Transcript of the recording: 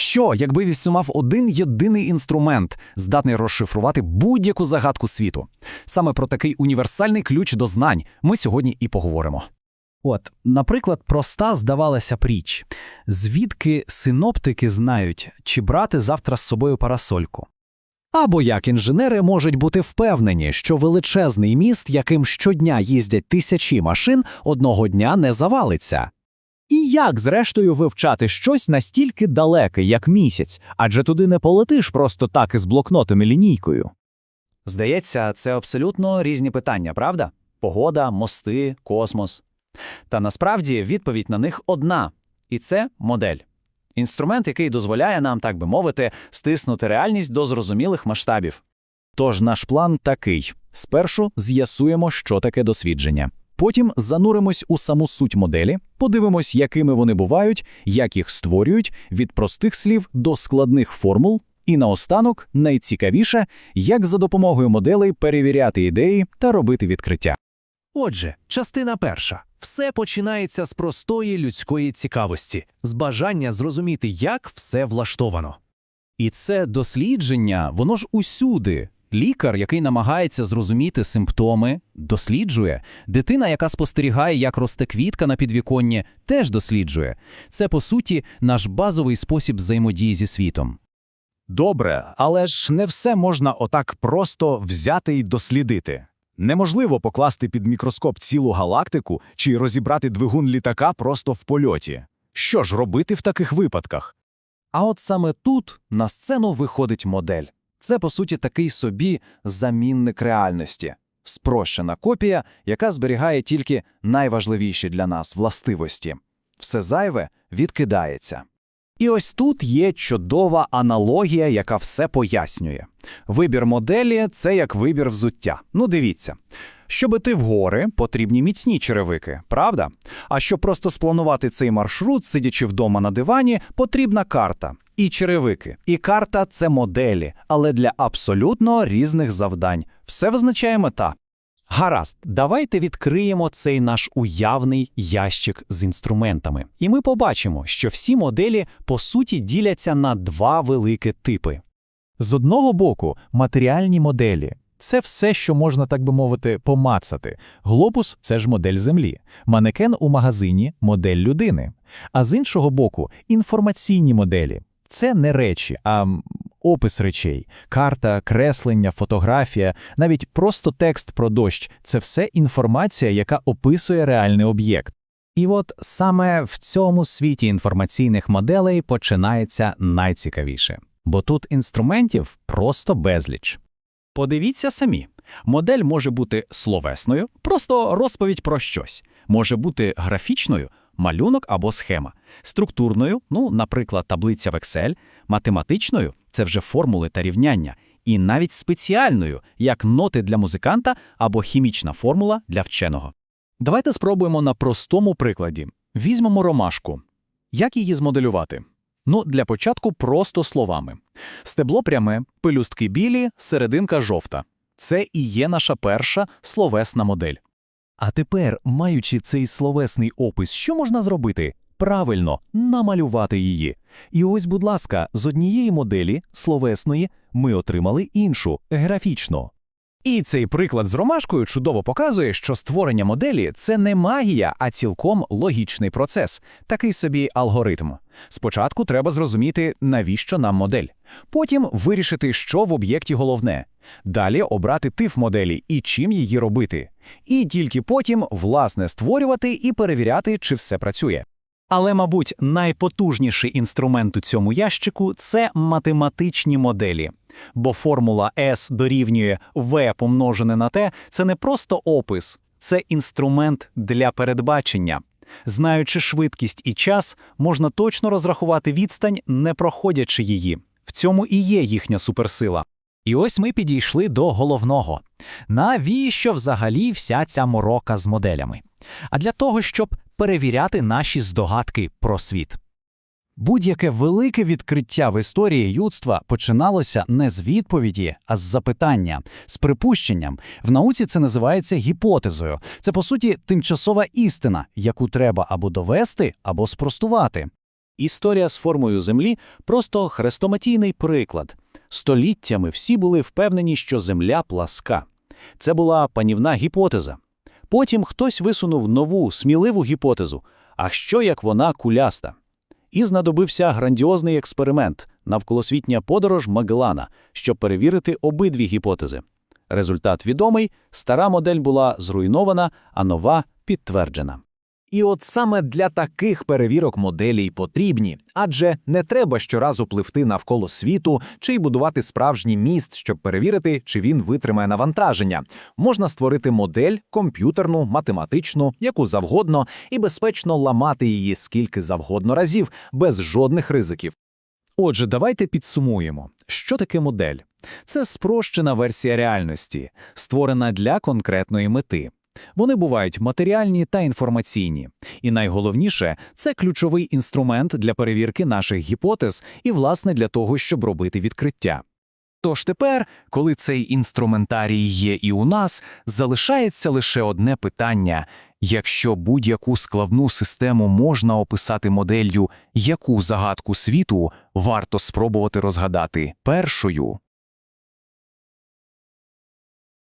Що, якби існував один єдиний інструмент, здатний розшифрувати будь-яку загадку світу? Саме про такий універсальний ключ до знань ми сьогодні і поговоримо. От, наприклад, проста здавалася б річ. Звідки синоптики знають, чи брати завтра з собою парасольку? Або як інженери можуть бути впевнені, що величезний міст, яким щодня їздять тисячі машин, одного дня не завалиться. І як, зрештою, вивчати щось настільки далеке, як місяць, адже туди не полетиш просто так із блокнотом і лінійкою. Здається, це абсолютно різні питання, правда? Погода, мости, космос. Та насправді відповідь на них одна, і це модель. Інструмент, який дозволяє нам, так би мовити, стиснути реальність до зрозумілих масштабів. Тож наш план такий: спершу з'ясуємо, що таке дослідження. Потім зануримось у саму суть моделі, подивимось, якими вони бувають, як їх створюють від простих слів до складних формул. І наостанок, найцікавіше, як за допомогою моделей перевіряти ідеї та робити відкриття. Отже, частина перша. Все починається з простої людської цікавості, з бажання зрозуміти, як все влаштовано. І це дослідження, воно ж усюди. Лікар, який намагається зрозуміти симптоми, досліджує. Дитина, яка спостерігає, як росте квітка на підвіконні, теж досліджує. Це, по суті, наш базовий спосіб взаємодії зі світом. Добре, але ж не все можна отак просто взяти і дослідити. Неможливо покласти під мікроскоп цілу галактику чи розібрати двигун літака просто в польоті. Що ж робити в таких випадках? А от саме тут на сцену виходить модель. Це, по суті, такий собі замінник реальності, спрощена копія, яка зберігає тільки найважливіші для нас властивості. Все зайве відкидається. І ось тут є чудова аналогія, яка все пояснює. Вибір моделі це як вибір взуття. Ну, дивіться. Щоб іти в гори, потрібні міцні черевики, правда? А щоб просто спланувати цей маршрут, сидячи вдома на дивані, потрібна карта. І черевики. І карта це моделі, але для абсолютно різних завдань. Все визначає мета. Гаразд, давайте відкриємо цей наш уявний ящик з інструментами. І ми побачимо, що всі моделі по суті діляться на два великі типи. З одного боку, матеріальні моделі. Це все, що можна, так би мовити, помацати. Глобус це ж модель Землі, манекен у магазині модель людини. А з іншого боку, інформаційні моделі. Це не речі, а опис речей, карта, креслення, фотографія, навіть просто текст про дощ це все інформація, яка описує реальний об'єкт. І от саме в цьому світі інформаційних моделей починається найцікавіше, бо тут інструментів просто безліч. Подивіться самі. Модель може бути словесною, просто розповідь про щось, може бути графічною, малюнок або схема, структурною, ну, наприклад, таблиця в Excel, математичною це вже формули та рівняння, і навіть спеціальною, як ноти для музиканта або хімічна формула для вченого. Давайте спробуємо на простому прикладі. Візьмемо ромашку. Як її змоделювати? Ну, для початку просто словами. Стебло пряме, пелюстки білі, серединка жовта. Це і є наша перша словесна модель. А тепер, маючи цей словесний опис, що можна зробити? Правильно, намалювати її. І ось, будь ласка, з однієї моделі, словесної, ми отримали іншу, графічну. І цей приклад з ромашкою чудово показує, що створення моделі це не магія, а цілком логічний процес, такий собі алгоритм. Спочатку треба зрозуміти, навіщо нам модель, потім вирішити, що в об'єкті головне, далі обрати тип моделі і чим її робити, і тільки потім, власне, створювати і перевіряти, чи все працює. Але, мабуть, найпотужніший інструмент у цьому ящику це математичні моделі. Бо формула S дорівнює V помножене на T – це не просто опис, це інструмент для передбачення. Знаючи швидкість і час, можна точно розрахувати відстань, не проходячи її. В цьому і є їхня суперсила. І ось ми підійшли до головного. Навіщо взагалі вся ця морока з моделями? А для того, щоб перевіряти наші здогадки про світ. Будь-яке велике відкриття в історії людства починалося не з відповіді, а з запитання, з припущенням. В науці це називається гіпотезою. Це, по суті, тимчасова істина, яку треба або довести, або спростувати. Історія з формою Землі – просто хрестоматійний приклад. Століттями всі були впевнені, що Земля пласка. Це була панівна гіпотеза. Потім хтось висунув нову, сміливу гіпотезу. А що, як вона куляста? І знадобився грандіозний експеримент – навколосвітня подорож Магеллана, щоб перевірити обидві гіпотези. Результат відомий – стара модель була зруйнована, а нова – підтверджена. І от саме для таких перевірок моделі й потрібні, адже не треба щоразу пливти навколо світу чи й будувати справжній міст, щоб перевірити, чи він витримає навантаження. Можна створити модель комп'ютерну, математичну, яку завгодно, і безпечно ламати її скільки завгодно разів, без жодних ризиків. Отже, давайте підсумуємо, що таке модель. Це спрощена версія реальності, створена для конкретної мети. Вони бувають матеріальні та інформаційні. І найголовніше – це ключовий інструмент для перевірки наших гіпотез і, власне, для того, щоб робити відкриття. Тож тепер, коли цей інструментарій є і у нас, залишається лише одне питання – якщо будь-яку складну систему можна описати моделлю, яку загадку світу варто спробувати розгадати першою?